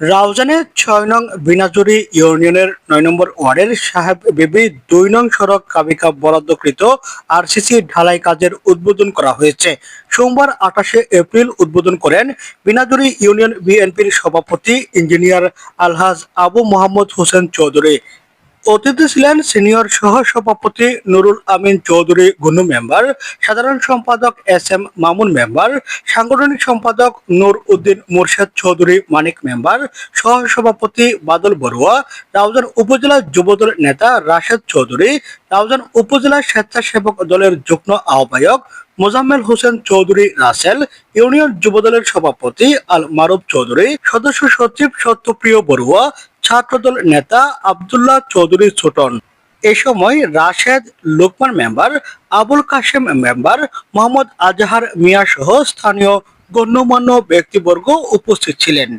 রাউজানের ছয় নং বিনাজুরি ইউনিয়নের নয় নম্বর ওয়ার্ডের সাহেব বেবি দুই নং সড়ক কাবিকা বরাদ্দকৃত আর সিসি ঢালাই কাজের উদ্বোধন করা হয়েছে। সোমবার আঠাশে এপ্রিল উদ্বোধন করেন বিনাজুরি ইউনিয়ন বিএনপির সভাপতি ইঞ্জিনিয়ার আলহাজ আবু মোহাম্মদ হোসেন চৌধুরী। অতিথি ছিলেন সিনিয়র সহ সভাপতি নুরুল আমিন চৌধুরী গুনু মেম্বার, সাধারণ সম্পাদক এস এম মামুন মেম্বার, সাংগঠনিক সম্পাদক নূর উদ্দিন মুর্শেদ চৌধুরী মানিক মেম্বার, সহ সভাপতি বাদল বড়ুয়া, রাউজান উপজেলা যুবদল নেতা রাশেদ চৌধুরী, রাউজান উপজেলা স্বেচ্ছাসেবক দলের যুগ্ম আহ্বায়ক মোজাম্মেল হোসেন চৌধুরী রাসেল, ইউনিয়ন যুবদলের সভাপতি আল মারুফ চৌধুরী, সদস্য সচিব সত্যপ্রিয় বড়ুয়া ছাত্রদল নেতা আবদুল্লাহ চৌধুরী ছোটন। এ সময় রাশেদ লোকমান মেম্বার, আবুল কাশেম মেম্বার, মোহাম্মদ আজহার মিয়া সহ স্থানীয় গণ্যমান্য ব্যক্তিবর্গ উপস্থিত ছিলেন।